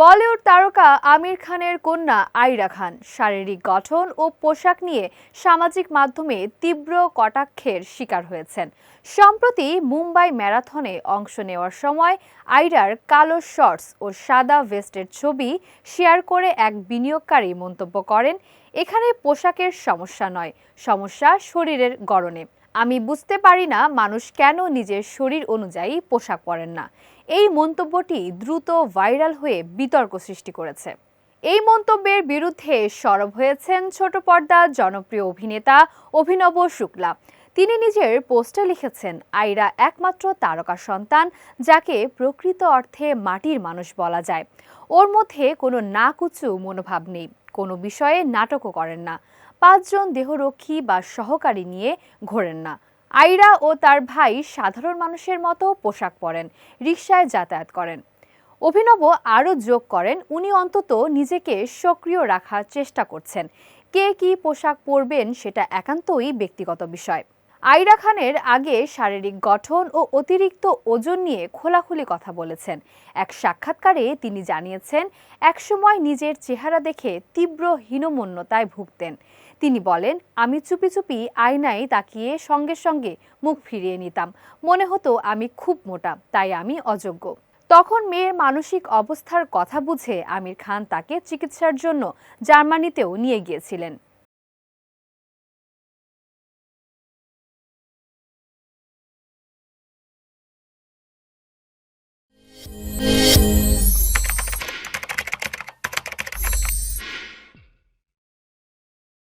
বলিউড তারকা আমির খানের কন্যা আইরা খান শারীরিক গঠন ও পোশাক নিয়ে সামাজিক মাধ্যমে তীব্র কটাক্ষের শিকার হয়েছেন। সম্প্রতি মুম্বাই ম্যারাথনে অংশ নেওয়ার সময় আইরার কালো শর্টস ও সাদা ভেস্টের ছবি শেয়ার করে এক বিনিয়োগকারী মন্তব্য করেন, এখানে পোশাকের সমস্যা নয়, সমস্যা শরীরের গড়নে। আমি বুঝতে পারি না মানুষ কেন নিজের শরীর অনুযায়ী পোশাক পরেন না। এই মন্তব্যটি দ্রুত ভাইরাল হয়ে বিতর্ক সৃষ্টি করেছে। এই মন্তব্যের বিরুদ্ধে সরব হয়েছেন ছোট পর্দা জনপ্রিয় অভিনেতা অভিনব শুক্লা। তিনি নিজের পোস্টে লিখেছেন, আইরা একমাত্র তারকা সন্তান যাকে প্রকৃত অর্থে মাটির মানুষ বলা যায়। ওর মধ্যে কোনো নাকুচু মনোভাব নেই। কোনো বিষয়ে নাটকও করেন না। পাঁচজন দেহরক্ষী বা সহকারী নিয়ে ঘোরেন না। আইরা ও তার ভাই সাধারণ মানুষের মতো পোশাক পরেন, রিকশায় যাতায়াত করেন। অভিনব আরও যোগ করেন, উনি অন্তত নিজেকে সক্রিয় রাখার চেষ্টা করছেন। কে কি পোশাক পরবেন সেটা একান্তই ব্যক্তিগত বিষয়। আইরা খানের আগে শারীরিক গঠন ও অতিরিক্ত ওজন নিয়ে খোলাখুলি কথা বলেছেন। এক সাক্ষাৎকারে তিনি জানিয়েছেন, একসময় নিজের চেহারা দেখে তীব্র হীনমন্যতায় ভুগতেন। তিনি বলেন, আমি চুপি চুপি আয়নায় তাকিয়ে সঙ্গে সঙ্গে মুখ ফিরিয়ে নিতাম। মনে হতো আমি খুব মোটা, তাই আমি অযোগ্য। তখন মেয়ের মানসিক অবস্থার কথা বুঝে আমির খান তাকে চিকিৎসার জন্য জার্মানিতেও নিয়ে গিয়েছিলেন। Yeah.